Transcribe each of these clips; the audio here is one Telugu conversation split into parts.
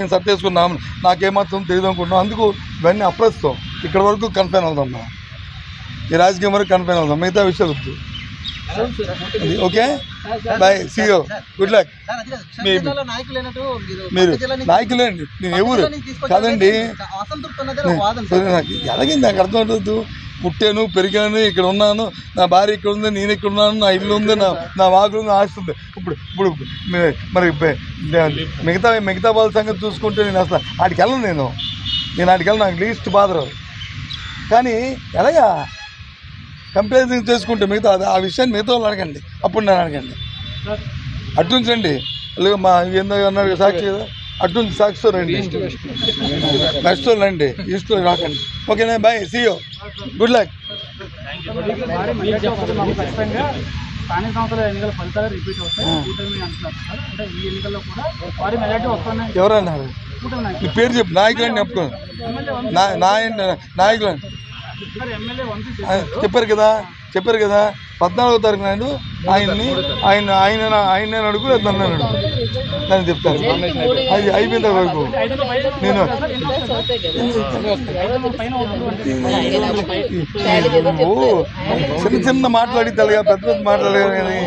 నేను సర్దేసుకున్నాం నాకేమాత్రం తెలియదు అనుకుంటున్నాం అందుకు ఇవన్నీ అప్రస్తుతం. ఇక్కడ వరకు కన్ఫైన్ అవుదాం ఈ రాజకీయం వరకు కన్ఫైన్ అవుదాం. మిగతా విషయాలు వద్దు. Okay? Bye see you good luck మీరు నుంచి- నాయకులేండి. నేను ఎవరు? కాదండి. అసంతృప్తి ఉన్నదే ఒక వాదన సార్. సరే నాకు ఎలాగే నాకు అర్థం అవుతుంది పుట్టాను పెరిగాను ఇక్కడ ఉన్నాను నా భార్య ఇక్కడ ఉంది నేను ఇక్కడ ఉన్నాను నా ఇల్లు ఉంది నా నా వాకులు ఉంది ఆస్తి ఉంది. ఇప్పుడు ఇప్పుడు మరి మిగతా మిగతా వాళ్ళ సంగతి చూసుకుంటే నేను అసలు ఆడికి వెళ్ళను నేను. నేను ఆడికి వెళ్ళను నాకు లీస్ట్ బాధరు కానీ ఎలాగా? కంపారిజన్ చేసుకుంటే మిగతా ఆ విషయాన్ని మిగతా వాళ్ళు అడగండి. అప్పుడు నేను అడగండి. అటుంచండి లేదు మా ఏందో అన్నారు కదా సాక్షి అటుంచి సాక్షితో రండి. నెక్స్ట్ రండి ఈస్ట్లో రాకండి. ఓకేనా బాయ్ సీయో గుడ్ లక్ స్థానిక సంస్థల ఎన్నికల ఫలితాలు రిపీట్ అవుతాయి. ఎవరన్నారు? మీ పేరు చెప్పు నాయకులని చెప్పుకోండి నా నాయ నాయకులు సార్ ఎమ్మెల్యే వంశీ చెప్పారు కదా చెప్పారు కదా. పద్నాలుగో తారీఖు నాడు ఆయన్ని ఆయన ఆయన ఆయన నేను అడుగు నన్ను అడుగు నేను చెప్తాను అది అయిపోయిన వరకు నేను చిన్న చిన్న మాట్లాడి తెలుగా పెద్ద పెద్ద మాట్లాడగా కానీ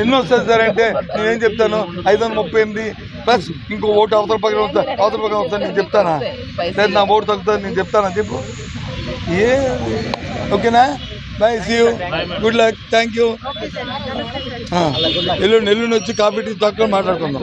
ఎన్ని వస్తుంది సార్ అంటే నేనేం చెప్తాను? ఐదు వందల ముప్పై ఎనిమిది ప్లస్ ఇంకో ఓటు అవతల పక్కన వస్తా అవతల పక్కన వస్తా నేను చెప్తానా? లేదు నా ఓటు తగ్గుతుంది నేను చెప్తానా? చెప్పు. ఏ ఓకేనా? Bye see you good luck thank you ఎల్లుండి ఎల్లుండి వచ్చి కాఫీ టీ తక్కువ మాట్లాడుకుందాం.